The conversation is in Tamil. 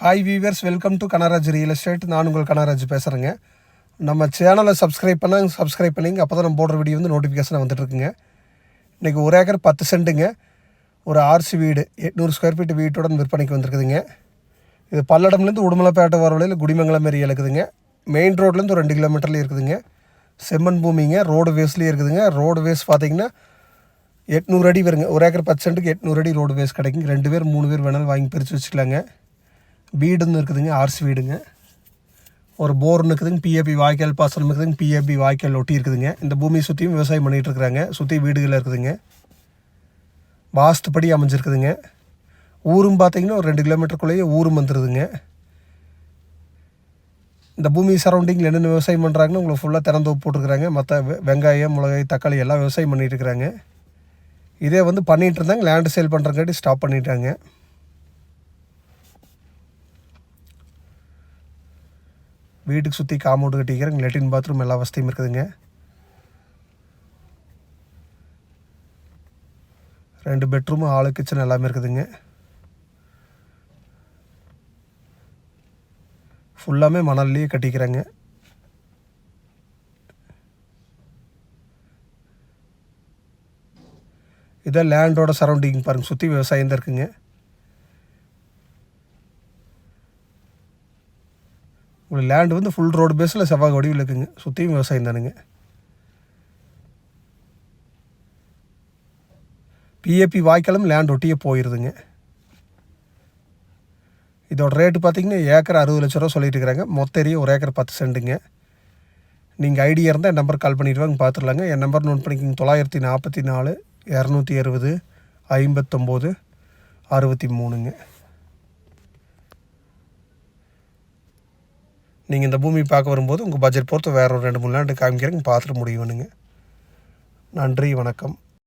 Hi viewers welcome to Kanaraj real estate நான் உங்கள் கனராஜ் பேசுகிறேங்க நம்ம சேனலை சப்ஸ்கிரைப் பண்ணால் சப்ஸ்கிரைப் பண்ணிங்க. அப்போ தான் நம்ம போடுற வீடியோ வந்து நோட்டிஃபிகேஷன் வந்துட்டுருக்குங்க. இன்றைக்கி ஒரு ஏக்கர் பத்து சென்ட்டுங்க. ஒரு ஆர்சி வீடு எட்நூறு ஸ்கொயர் ஃபீட் வீட்டோட விற்பனைக்கு வந்திருக்குதுங்க. இது பல்லடம்லேருந்து உடுமலைப்பேட்டை வர வழியில் குடிமங்கலம் ஏரியா இருக்குதுங்க. மெயின் ரோட்லேருந்து ஒரு ரெண்டு கிலோமீட்டர்லேயே இருக்குதுங்க. செம்மன் பூமிங்க ரோடு வேஸ்லேயே இருக்குதுங்க. ரோடு வேஸ் பார்த்தீங்கன்னா எட்நூறு அடி வருங்க. ஒரு ஏக்கர் பத்து சென்ட்டுக்கு எட்நூறு அடி ரோடு வேஸ் கிடைக்குங்க. ரெண்டு பேர் மூணு பேர் வேணாலும் வாங்கி பிரித்து வச்சுக்கலாங்க. வீடுன்னு இருக்குதுங்க ஆர்சி வீடுங்க. ஒரு போர்னு இருக்குதுங்க பிஏபி வாய்க்கால் பாசனம் இருக்குதுங்க பிஏபி வாய்க்கால் ஒட்டி இருக்குதுங்க. இந்த பூமியை சுற்றியும் விவசாயம் பண்ணிகிட்டு இருக்கிறாங்க. சுற்றி வீடுகள் இருக்குதுங்க. வாஸ்துப்படி அமைஞ்சிருக்குதுங்க. ஊரும் பார்த்தீங்கன்னா ஒரு ரெண்டு கிலோமீட்டருக்குள்ளேயே ஊரும் வந்துடுதுங்க இந்த பூமி சரௌண்டிங்கில் என்னென்ன விவசாயம் பண்ணுறாங்கன்னு உங்களுக்கு ஃபுல்லாக திறந்து போட்டிருக்கிறாங்க. மற்ற வெங்காயம் மிளகாய் தக்காளி எல்லாம் விவசாயம் பண்ணிகிட்டு இருக்கிறாங்க. இதே வந்து பண்ணிகிட்டு இருந்தாங்க லேண்டு சேல் பண்ணுறங்காட்டி ஸ்டாப் பண்ணிட்டாங்க. வீட்டுக்கு சுற்றி காம்பவுண்டு கட்டிக்கிறேன் லெட்டின் பாத்ரூம் எல்லா வசதியும் இருக்குதுங்க. ரெண்டு பெட்ரூமு ஆளு கிச்சன் எல்லாமே இருக்குதுங்க. ஃபுல்லாமே மணல்லையே கட்டிக்கிறேங்க. இதான் லேண்டோட சரௌண்டிங் பாருங்க சுற்றி விவசாயம் தான் இருக்குங்க. உங்களுக்கு லேண்டு வந்து ஃபுல் ரோடு பேஸில் செவ்வாய் வடிவில் இருக்குங்க. சுற்றியும் விவசாயம் தானுங்க. பிஏபி வாய்க்காலும் லேண்ட் ஒட்டியே போயிடுதுங்க இதோட ரேட்டு பார்த்தீங்கன்னா ஏக்கர் அறுபது லட்ச ரூபா சொல்லிட்டு இருக்கிறாங்க மொத்த ஏரியா ஒரு ஏக்கர் பத்து சென்ட்டுங்க. நீங்கள் ஐடியா இருந்தால் என் நம்பர் கால் பண்ணிட்டு வாங்க பார்த்துடலாங்க என் நம்பர் நோட் பண்ணிக்கிங்க. தொள்ளாயிரத்தி நாற்பத்தி நாலு இரநூத்தி அறுபது ஐம்பத்தொம்போது அறுபத்தி மூணுங்க. நீங்கள் இந்த பூமி பார்க்க வரும்போது உங்கள் பட்ஜெட் பொறுத்து வேறு ஒரு ரெண்டு மூணு லேண்டு காமிக்கிறேங்க பார்த்துட்டு முடிவு பண்ணுங்க. நன்றி வணக்கம்.